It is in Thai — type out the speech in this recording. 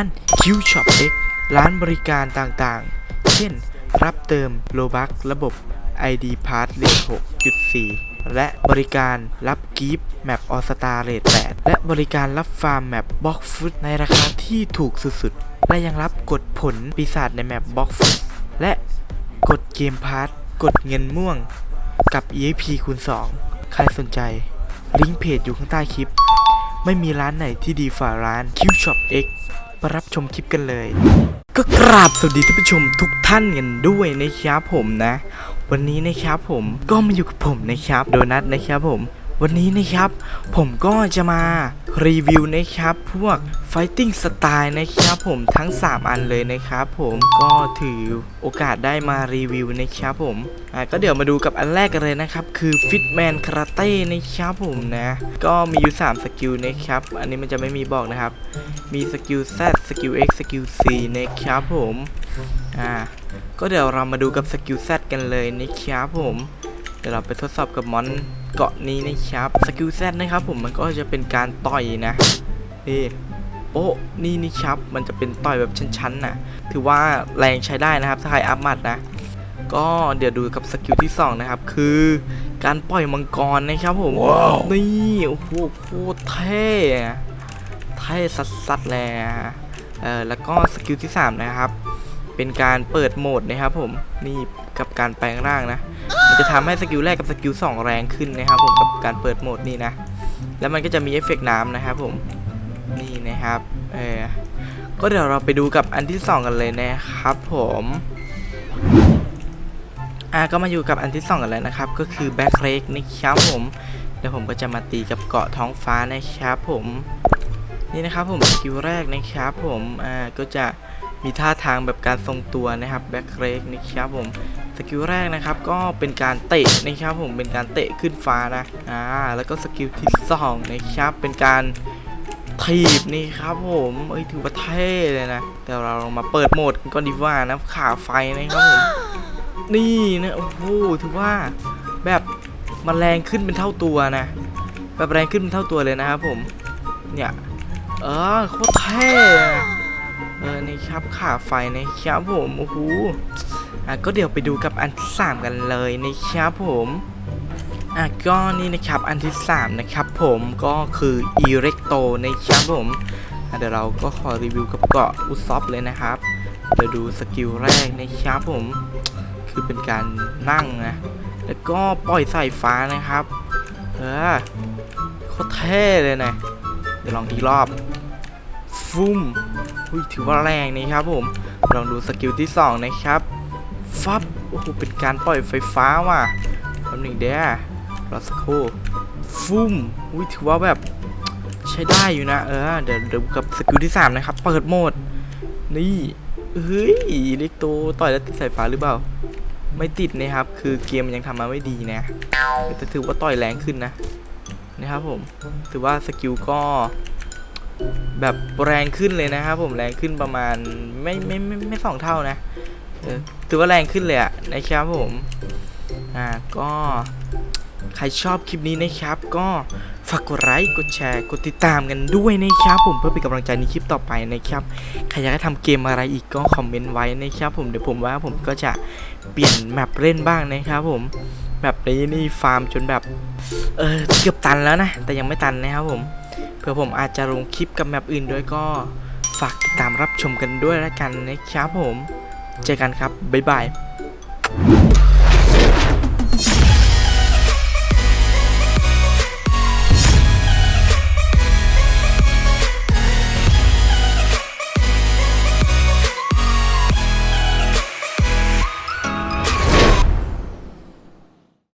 ร้าน Q Shop X ร้านบริการต่างๆ เช่น รับเติมโลบักระบบ ID Pass เลท6.4 และบริการรับกิฟต์แมปออสตาเรท8และบริการรับฟาร์มแมปบล็อกฟุตในราคาที่ถูกสุดๆ และยังรับกดผลปีศาจในแมปบล็อกฟุตและกดเกมพาร์กดเงินม่วงกับ EXP คูณ 2 ใครสนใจ ลิงก์เพจอยู่ข้างใต้คลิป ไม่มีร้านไหนที่ดีฝ่าร้าน Q Shop X ไปรับชมคลิปกันเลย ก็กราบสวัสดีท่านผู้ชมทุกท่านกันด้วยนะครับผมนะ วันนี้นะครับผมก็มาอยู่กับผมนะครับ โดนัทนะครับผม วันนี้นะครับ ผมก็จะมารีวิวนะครับ พวก Fighting Style นะครับ ผมทั้ง 3 อันเลยนะครับ ผมก็ถือโอกาสได้มารีวิวนะครับผมอะก็เดี๋ยวมาดูกับอันแรกกันเลยนะครับ คือ Fitman Karate นะครับผมนะ ก็มีอยู่ 3 สกิลนะครับ อันนี้มันจะไม่มีบอกนะครับ มีสกิล Z สกิล X สกิล C นะครับผมอ่าก็เดี๋ยวเรามาดูกับสกิล Z กันเลยนะครับผม เดี๋ยวเราไปทดสอบกับมอน เกาะนี้นะครับสกิล Z นะครับผมมันก็จะเป็นการต่อยนะนี่โอ้นี่นี่ครับมันจะเป็นต่อยแบบชั้นๆน่ะถือว่าแรงใช้ได้นะครับถ้าใครอัพหมัดนะ ก็เดี๋ยวดูกับสกิลที่สองนะครับคือการปล่อยมังกรนะครับผมนี่โอ้โหโคตรเท่อะเท่สัสๆเลยอะเออแล้วก็สกิลที่สามนะครับเป็นการเปิดโหมดนะครับผมนี่กับการแปลงร่างนะมัน จะทำให้สกิลแรกกับสกิลสองแรงขึ้นนะครับผมกับการเปิดโหมดนี่นะ แล้วมันก็จะมีเอฟเฟกต์น้ำนะครับผมนี่นะครับเออก็เดี๋ยวเราไปดูกับอันที่สองกันเลยนะครับผมอะก็มาอยู่กับอันที่สองกันเลยนะครับ ก็คือแบ็คเรกนะครับผมเดี๋ยวผมก็จะมาตีกับเกาะท้องฟ้านะครับผมนี่นะครับผมสกิลแรกนะครับผมอ่าก็จะ มีท่าทางแบบการทรงตัวนะครับแบ็คเรกนะครับผมสกิลแรกนะครับก็เป็นการเตะนะครับผมเป็นการเตะขึ้นฟ้านะอ่าแล้วก็สกิลที่สองนะครับเป็นการถีบนี่ครับผมเอ้ยถือว่าเท่เลยนะแต่เราลองมาเปิดโหมดกันก่อนดีกว่านะขาไฟนะครับผมนี่นะโอ้โหถือว่าแบบมันแรงขึ้นเป็นเท่าตัวนะ แบบแรงขึ้นเป็นเท่าตัวเลยนะครับผมเนี่ยเออโคตรเท่ อะเออนี่ครับขาไฟนะครับผมโอ้โหอะก็เดี๋ยวไปดูกับอันที่3กันเลยนะครับผมอะก็นี่นะครับอันที่3นะครับผมก็คืออีเร็กโตนะครับผมเดี๋ยวเราก็ขอรีวิวกับเกาะอุซอฟเลยนะครับเดี๋ยวดูสกิลแรกนะครับผมคือเป็นการนั่งนะแล้วก็ปล่อยสายฟ้านะครับเออโคตรเท่เลยนะเดี๋ยวลองอีกรอบ ฟุ่มอุ้ยถือว่าแรงนะครับผม ลองดูสกิลที่สองนะครับฟับโอ้โหเป็นการปล่อยไฟฟ้าว่ะแป๊บหนึ่งเด้อรอสักครู่ฟุ่มอุ้ยถือว่าแบบใช้ได้อยู่นะ เออ เดี๋ยวเดี๋ยวกับสกิลที่ 3 นะครับ เปิดโหมด นี่เฮ้ยเล็กโตต่อยแล้วติดสายฟ้าหรือเปล่า ไม่ติดนะครับ คือเกมมันยังทำมาไม่ดีนะแต่ถือว่าต่อยแรงขึ้นนะนะครับผม ถือว่าสกิลก็ แบบแรงขึ้นเลยนะครับผมแรงขึ้นประมาณไม่ไม่ไม่ไม่สองเท่านะเออถือว่าแรงขึ้นเลยอะนะครับผมอ่าก็ใครชอบคลิปนี้นะครับ ก็ฝากกดไลค์กดแชร์กดติดตามกันด้วยนะครับ ผมเพื่อเป็นกำลังใจในคลิปต่อไปนะครับใครอยากให้ทำเกมอะไรอีกก็คอมเมนต์ไว้นะครับผมเดี๋ยวผมว่าผมก็จะเปลี่ยนแมปเล่นบ้างนะครับผมแบบนี้นี่ฟาร์มจนแบบเออเกือบตันแล้วนะ แต่ยังไม่ตันนะครับผม เพื่อผมอาจจะลงคลิปกับแมปอื่นด้วยก็ฝากติดตามรับชมกันด้วยละกันนะครับผม เจอกันครับ บ๊ายบาย